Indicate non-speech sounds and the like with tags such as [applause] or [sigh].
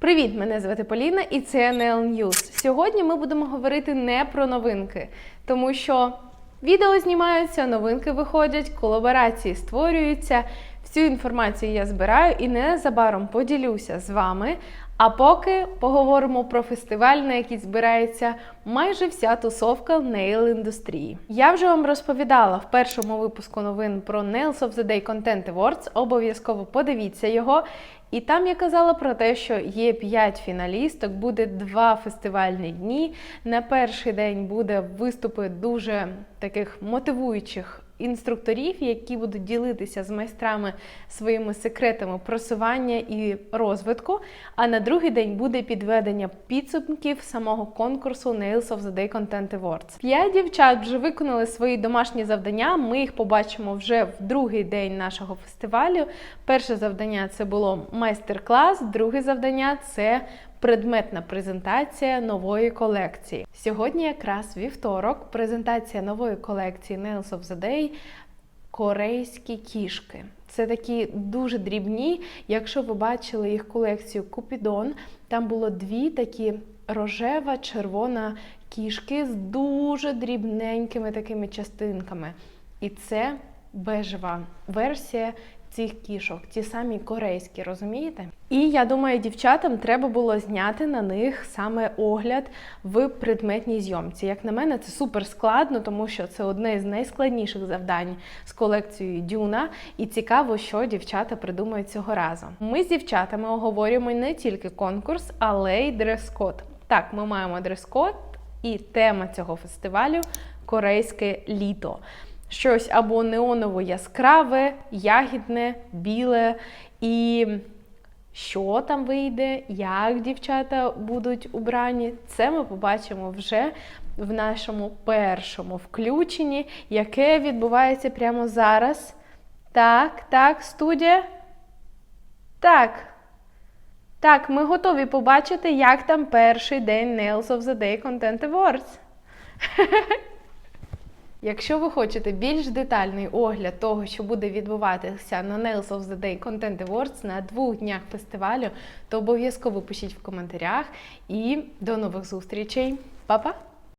Привіт, мене звати Поліна і це NL News. Сьогодні ми будемо говорити не про новинки, тому що відео знімаються, новинки виходять, колаборації створюються. Всю інформацію я збираю і незабаром поділюся з вами. А поки поговоримо про фестиваль, на який збирається майже вся тусовка нейл індустрії. Я вже вам розповідала в першому випуску новин про Nails of the Day Content Awards. Обов'язково подивіться його. І там я казала про те, що є 5 фіналісток, буде два фестивальні дні. На перший день буде виступи дуже таких мотивуючих інструкторів, які будуть ділитися з майстрами своїми секретами просування і розвитку. А на другий день буде підведення підсумків самого конкурсу Nails of the Day Content Awards. П'ять дівчат вже виконали свої домашні завдання. Ми їх побачимо вже в другий день нашого фестивалю. Перше завдання це було майстер-клас, друге завдання це предметна презентація нової колекції. Сьогодні якраз вівторок, презентація нової колекції Nails of the Day корейські кішки. Це такі дуже дрібні. Якщо ви бачили їх колекцію Купідон, там було дві такі рожева, червона кішки з дуже дрібненькими такими частинками. І це бежева версія цих кішок, ті самі корейські, розумієте? І я думаю, дівчатам треба було зняти на них саме огляд в предметній зйомці. Як на мене, це супер складно, тому що це одне з найскладніших завдань з колекцією Дюна. І цікаво, що дівчата придумають цього разу. Ми з дівчатами оговорюємо не тільки конкурс, але й дрес-код. Так, ми маємо дрес-код, і тема цього фестивалю корейське літо щось або неоново яскраве, ягідне, біле. І що там вийде, як дівчата будуть убрані, це ми побачимо вже в нашому першому включенні, яке відбувається прямо зараз. Так, так, студія. Так. Так, ми готові побачити, як там перший день Nails of the Day Content Awards. [laughs] Якщо ви хочете більш детальний огляд того, що буде відбуватися на Nails of the Day Content Awards на двох днях фестивалю, то обов'язково пишіть в коментарях і до нових зустрічей. Па-па!